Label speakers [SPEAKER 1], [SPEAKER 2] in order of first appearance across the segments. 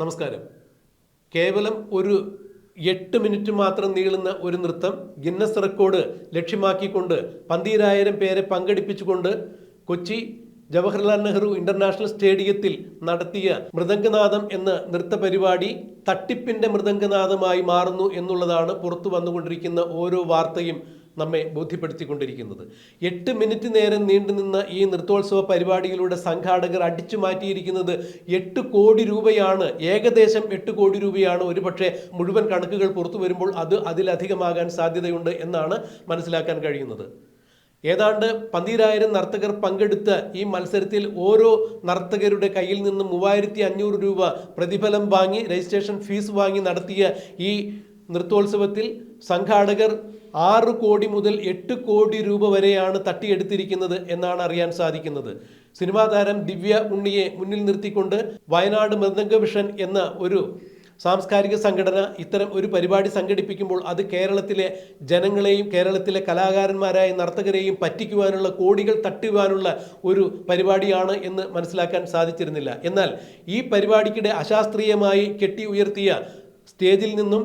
[SPEAKER 1] നമസ്കാരം. കേവലം ഒരു എട്ട് മിനിറ്റ് മാത്രം നീളുന്ന ഒരു നൃത്തം ഗിന്നസ് റെക്കോർഡ് ലക്ഷ്യമാക്കിക്കൊണ്ട് പന്തീരായിരം പേരെ പങ്കെടുപ്പിച്ചുകൊണ്ട് കൊച്ചി ജവഹർലാൽ നെഹ്റു ഇന്റർനാഷണൽ സ്റ്റേഡിയത്തിൽ നടത്തിയ മൃദംഗനാഥം എന്ന നൃത്ത പരിപാടി തട്ടിപ്പിന്റെ മൃദംഗനാഥമായി മാറുന്നു എന്നുള്ളതാണ് പുറത്തു വന്നുകൊണ്ടിരിക്കുന്ന ഓരോ വാർത്തയും നമ്മെ ബോധ്യപ്പെടുത്തിക്കൊണ്ടിരിക്കുന്നത്. എട്ട് മിനിറ്റ് നേരം നീണ്ടുനിന്ന ഈ നൃത്തോത്സവ പരിപാടിയിലൂടെ സംഘാടകർ അടിച്ചു മാറ്റിയിരിക്കുന്നത് എട്ട് കോടി രൂപയാണ്. ഏകദേശം എട്ട് കോടി രൂപയാണ്. ഒരുപക്ഷെ മുഴുവൻ കണക്കുകൾ പുറത്തു വരുമ്പോൾ അത് അതിലധികമാകാൻ സാധ്യതയുണ്ട് എന്നാണ് മനസ്സിലാക്കാൻ കഴിയുന്നത്. ഏതാണ്ട് പന്തിരായിരം നർത്തകർ പങ്കെടുത്ത ഈ മത്സരത്തിൽ ഓരോ നർത്തകരുടെ കയ്യിൽ നിന്നും മൂവായിരത്തി അഞ്ഞൂറ് രൂപ പ്രതിഫലം വാങ്ങി രജിസ്ട്രേഷൻ ഫീസ് വാങ്ങി നടത്തിയ ഈ നൃത്തോത്സവത്തിൽ സംഘാടകർ ആറ് കോടി മുതൽ എട്ട് കോടി രൂപ വരെയാണ് തട്ടിയെടുത്തിരിക്കുന്നത് എന്നാണ് അറിയാൻ സാധിക്കുന്നത്. സിനിമാ താരം ദിവ്യ ഉണ്ണിയെ മുന്നിൽ നിർത്തിക്കൊണ്ട് വയനാട് മൃദംഗവിഷൻ എന്ന ഒരു സാംസ്കാരിക സംഘടന ഇത്തരം ഒരു പരിപാടി സംഘടിപ്പിക്കുമ്പോൾ അത് കേരളത്തിലെ ജനങ്ങളെയും കേരളത്തിലെ കലാകാരന്മാരായ നർത്തകരെയും പറ്റിക്കുവാനുള്ള കോടികൾ തട്ടുവാനുള്ള ഒരു പരിപാടിയാണ് എന്ന് മനസ്സിലാക്കാൻ സാധിച്ചിരുന്നില്ല. എന്നാൽ ഈ പരിപാടിക്കിടെ അശാസ്ത്രീയമായി കെട്ടി ഉയർത്തിയ സ്റ്റേജിൽ നിന്നും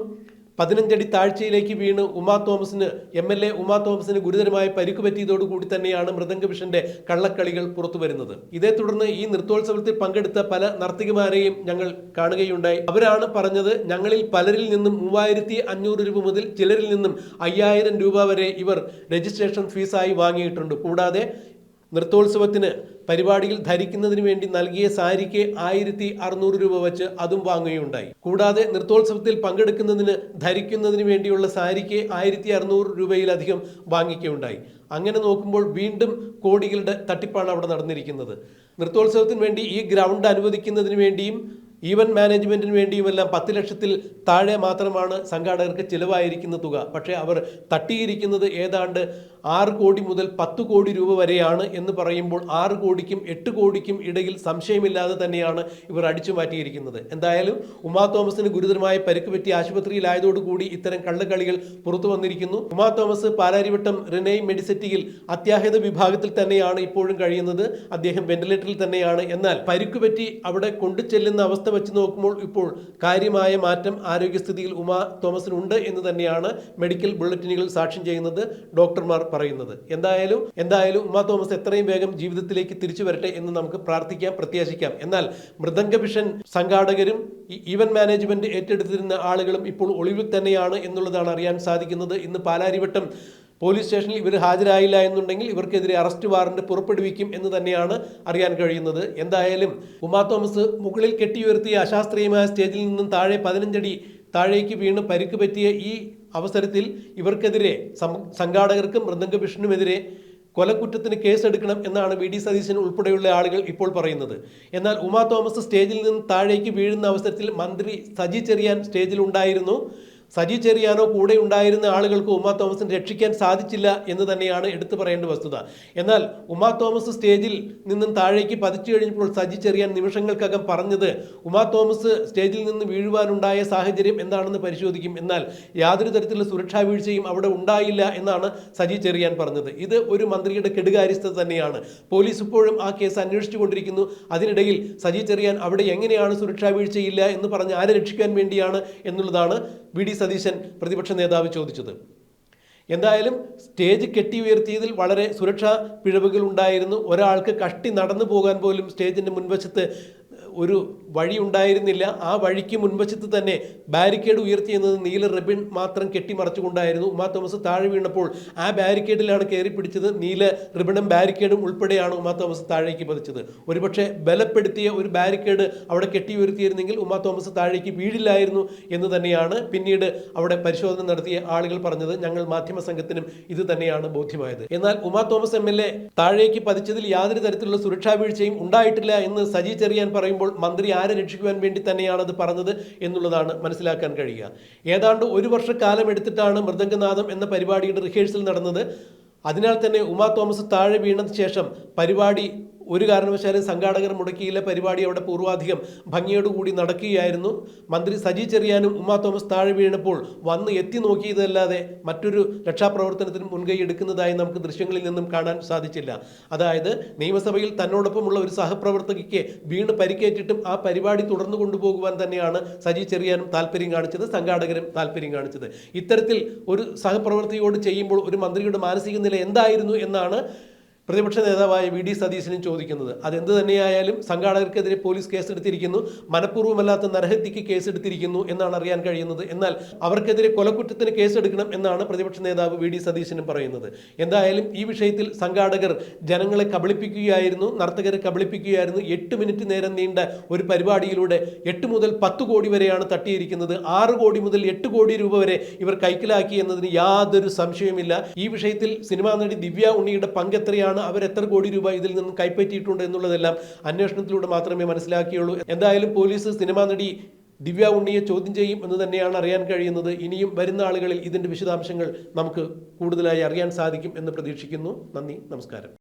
[SPEAKER 1] പതിനഞ്ചടി താഴ്ചയിലേക്ക് വീണ് ഉമാ തോമസിന് എം എൽ എ ഉമാ തോമസിന് ഗുരുതരമായ പരിക്ക് പറ്റിയതോടുകൂടി തന്നെയാണ് മൃദംഗവിഷന്റെ കള്ളക്കളികൾ പുറത്തു വരുന്നത്. ഇതേ തുടർന്ന് ഈ നൃത്തോത്സവത്തിൽ പങ്കെടുത്ത പല നർത്തകിമാരെയും ഞങ്ങൾ കാണുകയുണ്ടായി. അവരാണ് പറഞ്ഞത് ഞങ്ങളിൽ പലരിൽ നിന്നും മൂവായിരത്തി അഞ്ഞൂറ് രൂപ മുതൽ ചിലരിൽ നിന്നും അയ്യായിരം രൂപ വരെ ഇവർ രജിസ്ട്രേഷൻ ഫീസായി വാങ്ങിയിട്ടുണ്ട്. കൂടാതെ നൃത്തോത്സവത്തിന് പരിപാടിയിൽ ധരിക്കുന്നതിന് വേണ്ടി നൽകിയ സാരിക്ക് ആയിരത്തി അറുന്നൂറ് രൂപ വെച്ച് അതും വാങ്ങുകയുണ്ടായി. കൂടാതെ നൃത്തോത്സവത്തിൽ പങ്കെടുക്കുന്നതിന് ധരിക്കുന്നതിന് വേണ്ടിയുള്ള സാരിക്ക് ആയിരത്തി അറുന്നൂറ് രൂപയിലധികം വാങ്ങിക്കുകയുണ്ടായി. അങ്ങനെ നോക്കുമ്പോൾ വീണ്ടും കോടികളുടെ തട്ടിപ്പാണ് അവിടെ നടന്നിരിക്കുന്നത്. നൃത്തോത്സവത്തിന് വേണ്ടി ഈ ഗ്രൗണ്ട് അനുവദിക്കുന്നതിന് വേണ്ടിയും ഈവന്റ് മാനേജ്മെന്റിന് വേണ്ടിയുമെല്ലാം പത്ത് ലക്ഷത്തിൽ താഴെ മാത്രമാണ് സംഘാടകർക്ക് ചിലവായിരിക്കുന്ന തുക. പക്ഷേ അവർ തട്ടിയിരിക്കുന്നത് ഏതാണ്ട് ആറ് കോടി മുതൽ പത്ത് കോടി രൂപ വരെയാണ് എന്ന് പറയുമ്പോൾ ആറ് കോടിക്കും എട്ട് കോടിക്കും ഇടയിൽ സംശയമില്ലാതെ തന്നെയാണ് ഇവർ അടിച്ചു മാറ്റിയിരിക്കുന്നത്. എന്തായാലും ഉമാ തോമസിന് ഗുരുതരമായ പരിക്ക് പറ്റി ആശുപത്രിയിലായതോടുകൂടി ഇത്തരം കള്ളക്കളികൾ പുറത്തു വന്നിരിക്കുന്നു. ഉമാ തോമസ് പാലാരിവട്ടം റിനൈ മെഡിസിറ്റിയിൽ അത്യാഹിത വിഭാഗത്തിൽ തന്നെയാണ് ഇപ്പോഴും കഴിയുന്നത്. അദ്ദേഹം വെന്റിലേറ്ററിൽ തന്നെയാണ്. എന്നാൽ പരിക്ക് പറ്റി അവിടെ കൊണ്ടുചെല്ലുന്ന അവസ്ഥ വെച്ച് നോക്കുമ്പോൾ ഇപ്പോൾ കാര്യമായ മാറ്റം ആരോഗ്യസ്ഥിതിയിൽ ഉമാ തോമസിനുണ്ട് എന്ന് തന്നെയാണ് മെഡിക്കൽ ബുള്ളറ്റിനുകൾ സാക്ഷ്യം ചെയ്യുന്നത് ഡോക്ടർമാർ പറയുന്നത്. എന്തായാലും എന്തായാലും ഉമാ തോമസ് എത്രയും വേഗം ജീവിതത്തിലേക്ക് തിരിച്ചു വരട്ടെ എന്ന് നമുക്ക് പ്രാർത്ഥിക്കാം പ്രത്യാശിക്കാം. എന്നാൽ മൃദംഗവിഷൻ സംഘാടകരും ഈവൻ മാനേജ്മെന്റ് ഏറ്റെടുത്തിരുന്ന ആളുകളും ഇപ്പോൾ ഒളിവിൽ തന്നെയാണ് എന്നുള്ളതാണ് അറിയാൻ സാധിക്കുന്നത്. ഇന്ന് പാലാരിവട്ടം പോലീസ് സ്റ്റേഷനിൽ ഇവർ ഹാജരായില്ല എന്നുണ്ടെങ്കിൽ ഇവർക്കെതിരെ അറസ്റ്റ് വാറന്റ് പുറപ്പെടുവിക്കും എന്ന് തന്നെയാണ് അറിയാൻ കഴിയുന്നത്. എന്തായാലും ഉമാ തോമസ് മുകളിൽ കെട്ടിയുയർത്തിയ അശാസ്ത്രീയമായ സ്റ്റേജിൽ നിന്നും താഴെ പതിനഞ്ചടി താഴേക്ക് വീണ് പരിക്ക് പറ്റിയ ഈ അവസരത്തിൽ ഇവർക്കെതിരെ സംഘാടകർക്കും മൃദംഗ വിഷ്ണുവിനെതിരെ കൊലക്കുറ്റത്തിന് കേസെടുക്കണം എന്നാണ് വി. ഡി. സതീശൻ ഉൾപ്പെടെയുള്ള ആളുകൾ ഇപ്പോൾ പറയുന്നത്. എന്നാൽ ഉമാ തോമസ് സ്റ്റേജിൽ നിന്ന് താഴേക്ക് വീഴുന്ന അവസരത്തിൽ മന്ത്രി സജി ചെറിയാൻ സ്റ്റേജിൽ ഉണ്ടായിരുന്നു സജി ചെറിയാനോ കൂടെ ഉണ്ടായിരുന്ന ആളുകൾക്ക് ഉമാ തോമസിന് രക്ഷിക്കാൻ സാധിച്ചില്ല എന്ന് തന്നെയാണ് എടുത്തു പറയേണ്ട വസ്തുത. എന്നാൽ ഉമാ തോമസ് സ്റ്റേജിൽ നിന്നും താഴേക്ക് പതിച്ചു കഴിഞ്ഞപ്പോൾ സജി ചെറിയാൻ നിമിഷങ്ങൾക്കകം പറഞ്ഞത് ഉമാ തോമസ് സ്റ്റേജിൽ നിന്ന് വീഴുവാനുണ്ടായ സാഹചര്യം എന്താണെന്ന് പരിശോധിക്കും. എന്നാൽ യാതൊരു തരത്തിലുള്ള സുരക്ഷാ വീഴ്ചയും അവിടെ ഉണ്ടായില്ല എന്നാണ് സജി ചെറിയാൻ പറഞ്ഞത്. ഇത് ഒരു മന്ത്രിയുടെ കെടുകാര്യസ്ഥത തന്നെയാണ്. പോലീസ് ഇപ്പോഴും ആ കേസ് അന്വേഷിച്ചു കൊണ്ടിരിക്കുന്നു. അതിനിടയിൽ സജി ചെറിയാൻ അവിടെ എങ്ങനെയാണ് സുരക്ഷാ വീഴ്ചയില്ല എന്ന് പറഞ്ഞ് ആരെ രക്ഷിക്കാൻ വേണ്ടിയാണ് എന്നുള്ളതാണ് വി ഡി സതീശൻ പ്രതിപക്ഷ നേതാവ് ചോദിച്ചത്. എന്തായാലും സ്റ്റേജ് കെട്ടി ഉയർത്തിയതിൽ വളരെ സുരക്ഷാ പിഴവുകൾ ഉണ്ടായിരുന്നു. ഒരാൾക്ക് കഷ്ടി നടന്നു പോകാൻ പോലും സ്റ്റേജിന്റെ മുൻവശത്ത് ഒരു വഴി ഉണ്ടായിരുന്നില്ല. ആ വഴിക്ക് മുൻവശത്ത് തന്നെ ബാരിക്കേഡ് ഉയർത്തിയെന്നത് നീല റിബൺ മാത്രം കെട്ടിമറച്ചുകൊണ്ടായിരുന്നു. ഉമാ തോമസ് താഴെ വീണപ്പോൾ ആ ബാരിക്കേഡിലാണ് കയറി പിടിച്ചത്. നീല റിബണും ബാരിക്കേഡും ഉൾപ്പെടെയാണ് ഉമാ തോമസ് താഴേക്ക് പതിച്ചത്. ഒരുപക്ഷെ ബലപ്പെടുത്തിയ ഒരു ബാരിക്കേഡ് അവിടെ കെട്ടി ഉയർത്തിയിരുന്നെങ്കിൽ ഉമാ തോമസ് താഴേക്ക് വീഴില്ലായിരുന്നു എന്ന് തന്നെയാണ് പിന്നീട് അവിടെ പരിശോധന നടത്തിയ ആളുകൾ പറഞ്ഞത്. ഞങ്ങൾ മാധ്യമ സംഘത്തിനും ഇത് തന്നെയാണ് ബോധ്യമായത്. എന്നാൽ ഉമാ തോമസ് എ താഴേക്ക് പതിച്ചതിൽ യാതൊരു തരത്തിലുള്ള സുരക്ഷാ വീഴ്ചയും ഉണ്ടായിട്ടില്ല എന്ന് സജി ചെറിയാൻ പറയുമ്പോൾ മന്ത്രി ആരെ രക്ഷിക്കുവാൻ വേണ്ടി തന്നെയാണ് അത് പറഞ്ഞത് എന്നുള്ളതാണ് മനസ്സിലാക്കാൻ കഴിയുക. ഏതാണ്ട് ഒരു വർഷക്കാലം എടുത്തിട്ടാണ് മൃദംഗനാഥം എന്ന പരിപാടിയുടെ റിഹേഴ്സൽ നടന്നത്. അതിനാൽ തന്നെ ഉമാ തോമസ് താഴെ വീണതിന് ശേഷം പരിപാടി ഒരു കാരണവശാലും സംഘാടകർ മുടക്കിയില്ല. പരിപാടി അവിടെ പൂർവാധികം ഭംഗിയോടുകൂടി നടക്കുകയായിരുന്നു. മന്ത്രി സജി ചെറിയാനും ഉമ്മ തോമസ് താഴെ വീണപ്പോൾ വന്ന് എത്തി നോക്കിയതല്ലാതെ മറ്റൊരു രക്ഷാപ്രവർത്തനത്തിന് മുൻകൈ എടുക്കുന്നതായി നമുക്ക് ദൃശ്യങ്ങളിൽ നിന്നും കാണാൻ സാധിച്ചില്ല. അതായത് നിയമസഭയിൽ തന്നോടൊപ്പമുള്ള ഒരു സഹപ്രവർത്തകയ്ക്ക് വീണ് പരിക്കേറ്റിട്ടും ആ പരിപാടി തുടർന്നു കൊണ്ടുപോകുവാൻ തന്നെയാണ് സജി ചെറിയാനും താല്പര്യം കാണിച്ചത് സംഘാടകരും താല്പര്യം കാണിച്ചത്. ഇത്തരത്തിൽ ഒരു സഹപ്രവർത്തകയോട് ചെയ്യുമ്പോൾ ഒരു മന്ത്രിയുടെ മാനസിക നില എന്തായിരുന്നു എന്നാണ് പ്രതിപക്ഷ നേതാവായ വി ഡി സതീശനും ചോദിക്കുന്നത് അതെന്ത് തന്നെയായാലും സംഘാടകർക്കെതിരെ പോലീസ് കേസെടുത്തിരിക്കുന്നു മനഃപൂർവമല്ലാത്ത നരഹത്യക്ക് കേസെടുത്തിരിക്കുന്നു എന്നാണ് അറിയാൻ കഴിയുന്നത്. എന്നാൽ അവർക്കെതിരെ കൊലക്കുറ്റത്തിന് കേസെടുക്കണം എന്നാണ് പ്രതിപക്ഷ നേതാവ് വി ഡി സതീശനും പറയുന്നത്. എന്തായാലും ഈ വിഷയത്തിൽ സംഘാടകർ ജനങ്ങളെ കബളിപ്പിക്കുകയായിരുന്നു നർത്തകരെ കബളിപ്പിക്കുകയായിരുന്നു. എട്ട് മിനിറ്റ് നേരം നീണ്ട ഒരു പരിപാടിയിലൂടെ എട്ട് മുതൽ പത്ത് കോടി വരെയാണ് തട്ടിയിരിക്കുന്നത്. ആറ് കോടി മുതൽ എട്ട് കോടി രൂപ വരെ ഇവർ കൈക്കലാക്കി എന്നതിന് യാതൊരു സംശയവുമില്ല. ഈ വിഷയത്തിൽ സിനിമാ നടി ദിവ്യ ഉണ്ണിയുടെ പങ്ക് എത്രയാണ് അവർ എത്ര കോടി രൂപ ഇതിൽ നിന്ന് കൈപ്പറ്റിയിട്ടുണ്ട് എന്നുള്ളതെല്ലാം അന്വേഷണത്തിലൂടെ മാത്രമേ മനസ്സിലാക്കിയുള്ളൂ. എന്തായാലും പോലീസ് സിനിമാ നടി ദിവ്യ ഉണ്ണിയെ ചോദ്യം ചെയ്യും എന്ന് തന്നെയാണ് അറിയാൻ കഴിയുന്നത്. ഇനിയും വരുന്ന ആളുകളിൽ ഇതിന്റെ വിശദാംശങ്ങൾ നമുക്ക് കൂടുതലായി അറിയാൻ സാധിക്കും എന്ന് പ്രതീക്ഷിക്കുന്നു. നന്ദി നമസ്കാരം.